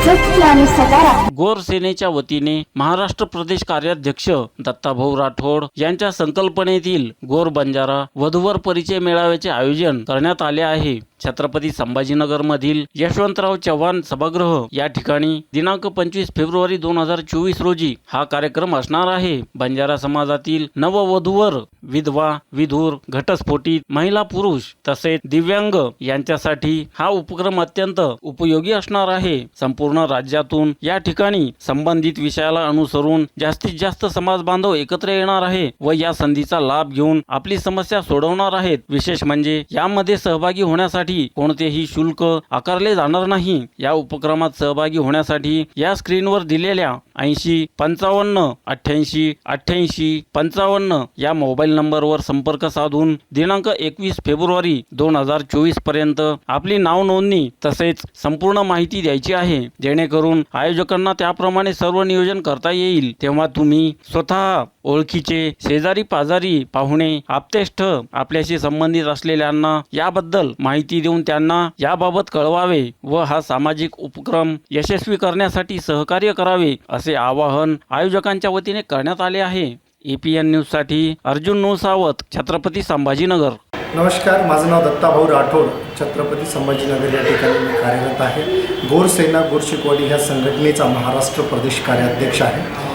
आनंद गोर सेनेच्या वतीने महाराष्ट्र प्रदेश कार्याध्यक्ष दत्ताभाऊ राठोड यांच्या संकल्पनेतील गोर बंजारा वधूवर परिचय मेळाव्याचे आयोजन करण्यात आले आहे. छत्रपती संभाजीनगरमधील यशवंतराव चव्हाण सभागृह या ठिकाणी दिनांक पंचवीस फेब्रुवारी दोन हजार चोवीस रोजी हा कार्यक्रम असणार आहे. बंजारा समाजातील नववधूवर विधवा विधूर घटस्फोटित महिला पुरुष तसेच दिव्यांग यांच्यासाठी हा उपक्रम अत्यंत उपयोगी असणार आहे. संपूर्ण राज्यातून या ठिकाणी संबंधित विषयाला अनुसरून जास्तीत जास्त समाज बांधव एकत्र येणार आहे व या संधीचा लाभ घेऊन आपली समस्या सोडवणार आहेत. विशेष म्हणजे यामध्ये सहभागी होण्यासाठी कोणतेही शुल्क आकारले जाणार नाही. या उपक्रमात सहभागी होण्यासाठी या स्क्रीनवर दिलेल्या ऐंशी पंचावन्न अठ्ठ्याऐंशी अठ्ठ्याऐंशी पंचावन्न या मोबाईल नंबरवर संपर्क साधून दिनांक एकवीस फेब्रुवारी दोन हजार चोवीसपर्यंत आपली नाव नोंदणी तसेच संपूर्ण माहिती द्यायची आहे. जेणेकरून आयोजकांना त्याप्रमाणे सर्व नियोजन करता येईल. तेव्हा तुम्ही स्वतः ओळखीचे शेजारी पाजारी पाहुणे आप्तेष्ट आपल्याशी संबंधित असलेल्यांना याबद्दल माहिती देऊन त्यांना याबाबत कळवावे व हा सामाजिक उपक्रम यशस्वी करण्यासाठी सहकार्य करावे असे आवाहन आयोजकांच्या वतीने करण्यात आले आहे. एपीएन न्यूजसाठी अर्जुन नोसावत छत्रपती संभाजीनगर. नमस्कार माझं नाव दत्ताभाऊ राठोड छत्रपती संभाजीनगर या ठिकाणी मी कार्यरत आहे. गोर सेना गोरशिकवाडी ह्या संघटनेचा महाराष्ट्र प्रदेश कार्याध्यक्ष आहे.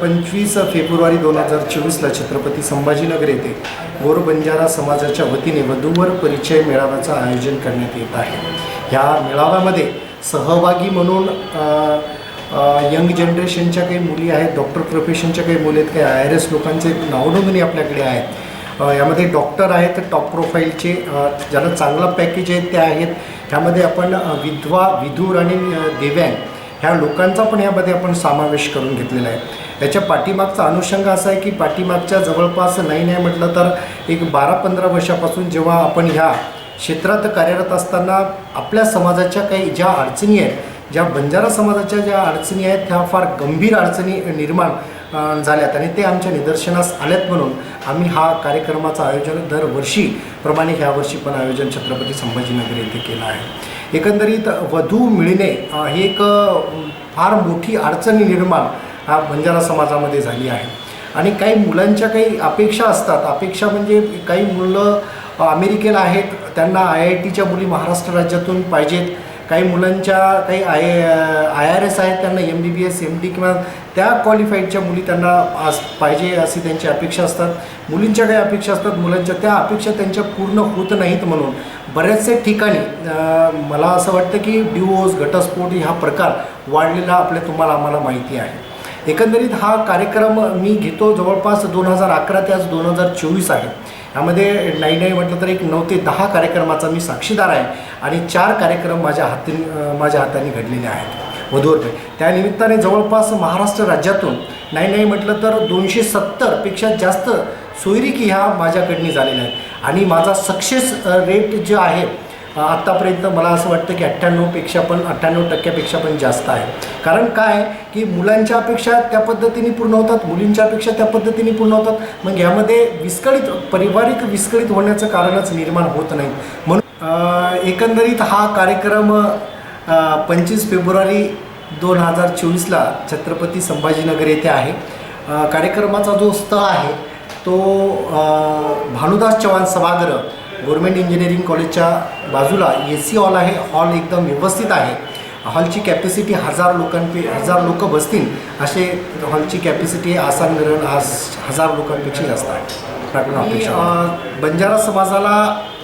पंचवीस फेब्रुवारी दोन हजार चोवीसला छत्रपती संभाजीनगर येथे गोर बंजारा समाजाच्या वतीने वधूवर परिचय मेळाव्याचं आयोजन करण्यात येत आहे. ह्या मेळाव्यामध्ये सहभागी म्हणून यंग जनरेशनच्या काही मुली आहेत डॉक्टर प्रोफेशनच्या काही मुली आहेत काही आय आर एस लोकांचे नावनोंदणी आपल्याकडे आहेत. यामध्ये डॉक्टर आहेत टॉप प्रोफाईलचे ज्याला चांगला पॅकेज आहे ते आहेत. ह्यामध्ये आपण विधवा विधूर आणि देव्यांग दिव्यांग ह्या लोकांचा पण यामध्ये आपण समावेश करून घेतलेला आहे. याच्या पाठीमागचा अनुषंग असा आहे की पाठीमागच्या जवळपास नाही नाही म्हटलं तर एक बारा पंधरा वर्षापासून जेव्हा आपण ह्या क्षेत्रात कार्यरत असताना आपल्या समाजाच्या काही ज्या अडचणी आहेत ज्या बंजारा समाजाच्या ज्या अडचणी आहेत त्या फार गंभीर अडचणी निर्माण झाल्यात आणि ते आमच्या निदर्शनास आल्यात म्हणून आम्ही हा कार्यक्रमाचं आयोजन दरवर्षीप्रमाणे ह्या वर्षी पण आयोजन छत्रपती संभाजीनगर येथे केलं आहे. एकंदरीत वधू मिळणे ही एक फार मोठी अडचणी निर्माण हा बंजारा समाजामध्ये झाली आहे. आणि काही मुलांच्या काही अपेक्षा असतात. अपेक्षा म्हणजे काही मुलं अमेरिकेला आहेत. त्यांना आय आय टीच्या मुली महाराष्ट्र राज्यातून पाहिजेत. काही मुलांच्या काही आय आय आर एस आहेत त्यांना M B B S M D किंवा त्या क्वालिफाईडच्या मुली त्यांना आज पाहिजे अशी त्यांची अपेक्षा असतात. मुलींच्या काही अपेक्षा असतात मुलांच्या त्या अपेक्षा त्यांच्या पूर्ण होत नाहीत म्हणून. बऱ्याचशा ठिकाणी मला असं वाटतं की डिवोर्स घटस्फोट हा प्रकार वाढलेला आपल्या तुम्हाला आम्हाला माहिती आहे. एकंदरीत हा कार्यक्रम मी घेतो जवळपास दोन हजार अकरा ते आज दोन हजार चोवीस आहे. यामध्ये नाही नाही म्हटलं तर एक नऊ ते दहा कार्यक्रमाचा मी साक्षीदार आहे आणि चार कार्यक्रम माझ्या हाती माझ्या हाताने घडलेले आहेत. वधूवरपे त्यानिमित्ताने जवळपास महाराष्ट्र राज्यातून नाही नाही म्हटलं तर दोनशे सत्तरपेक्षा जास्त सोयरिकी ह्या माझ्याकडनी झालेल्या आहेत. आणि माझा सक्सेस रेट जो आहे आत्तापर्यंत मला असं वाटतं की अठ्ठ्याण्णवपेक्षा पण अठ्ठ्याण्णव टक्क्यापेक्षा पण जास्त आहे. कारण काय? की मुलांच्या अपेक्षा त्या पद्धतीने पूर्ण होतात मुलींच्या अपेक्षा त्या पद्धतीने पूर्ण होतात. मग यामध्ये विस्कळीत पारिवारिक विस्कळीत होण्याचं कारणच निर्माण होत नाही. म्हणून एकंदरीत हा कार्यक्रम पंचवीस फेब्रुवारी दोन हजार चोवीसला छत्रपती संभाजीनगर येथे आहे. कार्यक्रमाचा जो स्थळ आहे तो भानुदास चव्हाण सभागृह गव्हर्मेंट इंजिनिअरिंग कॉलेजच्या बाजूला ए सी हॉल आहे. हॉल एकदम व्यवस्थित आहे. हॉलची कॅपॅसिटी हजार लोकांपे हजार लोक बसतील असे हॉलची कॅपॅसिटी आसान ग्रहण आज हजार लोकांपेक्षा जास्त आहे. आहे. बंजारा समाजाला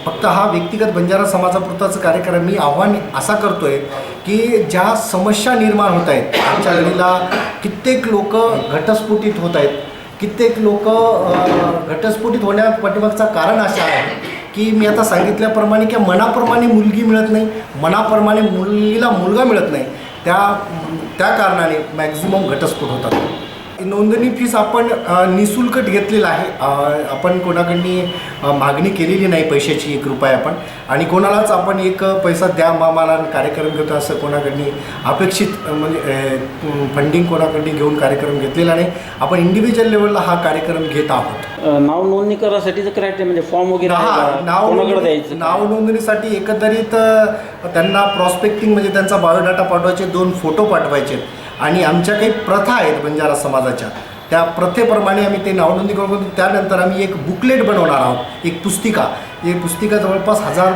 फक्त हा व्यक्तिगत बंजारा समाजापुरताच कार्यक्रम मी आव्हान असा करतोय की ज्या समस्या निर्माण होत आहेत आमच्या घडीला कित्येक लोक घटस्फोटित होत आहेत. कित्येक लोक घटस्फोटित होण्या पाठीमागचं कारण असं आहे की मी आता सांगितल्याप्रमाणे की मनाप्रमाणे मुलगी मिळत नाही मनाप्रमाणे मुलगीला मुलगा मिळत नाही त्या त्या कारणाने मॅक्झिमम घटस्फोट होतात. नोंदणी फीस आपण अ, निशुल्क घेतलेला आहे. आपण कोणाकडनी मागणी केलेली नाही पैशाची एक रुपया आपण. आणि कोणालाच आपण एक पैसा द्या मामाला कार्यक्रम घेतो असं कोणाकडनी अपेक्षित म्हणजे फंडिंग कोणाकडनी घेऊन कार्यक्रम घेतलेला नाही. आपण इंडिव्हिज्युअल लेवलला हा कार्यक्रम घेत आहोत. नाव नोंदणी करासाठीचं क्रायटेरिया म्हणजे फॉर्म वगैरे हा? नाव द्यायचं? नाव नोंदणीसाठी एकंदरीत त्यांना प्रॉस्पेक्टिंग म्हणजे त्यांचा बायोडाटा पाठवायचे दोन फोटो पाठवायचे. आणि आमच्या काही प्रथा आहेत बंजारा समाजाच्या. त्या प्रथेप्रमाणे आम्ही ते नाव करून त्यानंतर आम्ही एक बुकलेट बनवणार आहोत एक पुस्तिका. ही पुस्तिका जवळपास हजार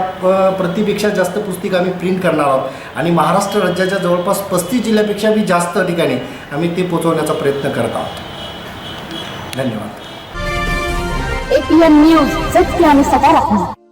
प्रतिपेक्षा जास्त पुस्तिका आम्ही प्रिंट करणार आहोत. आणि महाराष्ट्र राज्याच्या जवळपास पस्तीस जिल्ह्यापेक्षा बी जास्त ठिकाणी आम्ही ते पोचवण्याचा प्रयत्न करत आहोत. धन्यवाद. एपीएन न्यूज सत्य आणि सकारात्मक.